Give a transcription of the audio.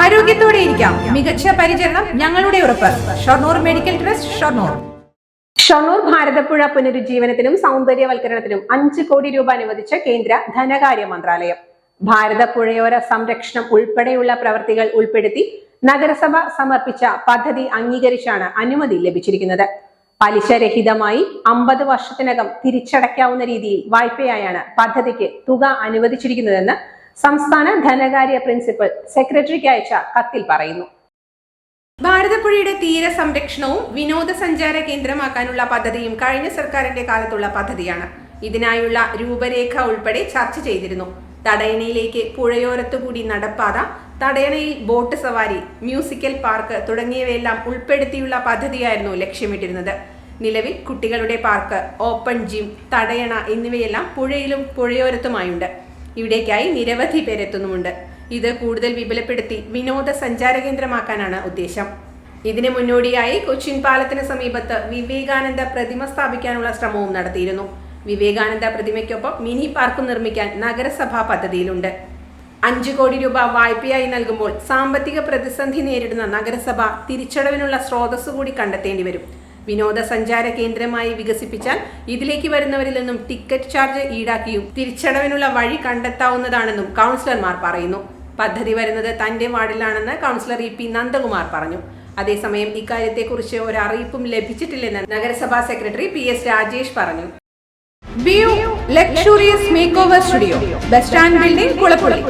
ആരോഗ്യത്തോടെ ഇരിക്കാം. മികച്ച പരിചരണം ഞങ്ങളുടെ ഉറപ്പ്. Shoranur medical trust Shoranur. Shoranur Bharathapuzha പുനരുജ്ജീവനത്തിനും സൗന്ദര്യവൽക്കരണത്തിനും അഞ്ച് കോടി രൂപ അനുവദിച്ച കേന്ദ്ര ധനകാര്യ മന്ത്രാലയം. ഭാരതപ്പുഴയോര സംരക്ഷണം ഉൾപ്പെടെയുള്ള പ്രവൃത്തികൾ ഉൾപ്പെടുത്തി നഗരസഭ സമർപ്പിച്ച പദ്ധതി അംഗീകരിച്ചാണ് അനുമതി ലഭിച്ചിരിക്കുന്നത്. പലിശരഹിതമായി അമ്പത് വർഷത്തിനകം തിരിച്ചടയ്ക്കാവുന്ന രീതിയിൽ വായ്പയായാണ് പദ്ധതിക്ക് തുക അനുവദിച്ചിരിക്കുന്നതെന്ന് സംസ്ഥാന ധനകാര്യ പ്രിൻസിപ്പൽ സെക്രട്ടറിക്ക് അയച്ച കത്തിൽ പറയുന്നു. ഭാരതപ്പുഴയുടെ തീര സംരക്ഷണവും വിനോദസഞ്ചാര കേന്ദ്രമാക്കാനുള്ള പദ്ധതിയും കഴിഞ്ഞ സർക്കാരിന്റെ കാലത്തുള്ള പദ്ധതിയാണ്. ഇതിനായുള്ള രൂപരേഖ ഉൾപ്പെടെ ചർച്ച ചെയ്തിരുന്നു. തടയണയിലേക്ക് പുഴയോരത്തുകൂടി നടപ്പാത തടയണയിൽ ബോട്ട് സവാരി മ്യൂസിക്കൽ പാർക്ക് തുടങ്ങിയവയെല്ലാം ഉൾപ്പെടുത്തിയുള്ള പദ്ധതിയായിരുന്നു ലക്ഷ്യമിട്ടിരുന്നത്. നിലവിൽ കുട്ടികളുടെ പാർക്ക് ഓപ്പൺ ജിം തടയണ എന്നിവയെല്ലാം പുഴയിലും പുഴയോരത്തുമായുണ്ട്. ഇവിടേക്കായി നിരവധി പേരെത്തുന്നുമുണ്ട്. ഇത് കൂടുതൽ വിപുലപ്പെടുത്തി വിനോദസഞ്ചാര കേന്ദ്രമാക്കാനാണ് ഉദ്ദേശം. ഇതിന് മുന്നോടിയായി കൊച്ചിൻ പാലത്തിന് സമീപത്ത് വിവേകാനന്ദ പ്രതിമ സ്ഥാപിക്കാനുള്ള ശ്രമവും നടത്തിയിരുന്നു. വിവേകാനന്ദ പ്രതിമയ്ക്കൊപ്പം മിനി പാർക്ക് നിർമ്മിക്കാൻ നഗരസഭാ പദ്ധതിയിലുണ്ട്. അഞ്ചു കോടി രൂപ വായ്പയായി നൽകുമ്പോൾ സാമ്പത്തിക പ്രതിസന്ധി നേരിടുന്ന നഗരസഭ തിരിച്ചടവിനുള്ള സ്രോതസ്സുകൂടി കണ്ടെത്തേണ്ടി വരും. വിനോദസഞ്ചാര കേന്ദ്രമായി വികസിപ്പിച്ചാൽ ഇതിലേക്ക് വരുന്നവരിൽ നിന്നും ടിക്കറ്റ് ചാർജ് ഈടാക്കിയും തിരിച്ചടവിനുള്ള വഴി കണ്ടെത്താവുന്നതാണെന്നും കൗൺസിലർമാർ പറയുന്നു. പദ്ധതി വരുന്നത് തന്റെ വാർഡിലാണെന്ന് കൗൺസിലർ ഇ പി നന്ദകുമാർ പറഞ്ഞു. അതേസമയം ഇക്കാര്യത്തെക്കുറിച്ച് ഒരു അറിയിപ്പും ലഭിച്ചിട്ടില്ലെന്ന് നഗരസഭാ സെക്രട്ടറി പി എസ് രാജേഷ് പറഞ്ഞു. Luxurious makeover studio. Bus stand building Kulappully.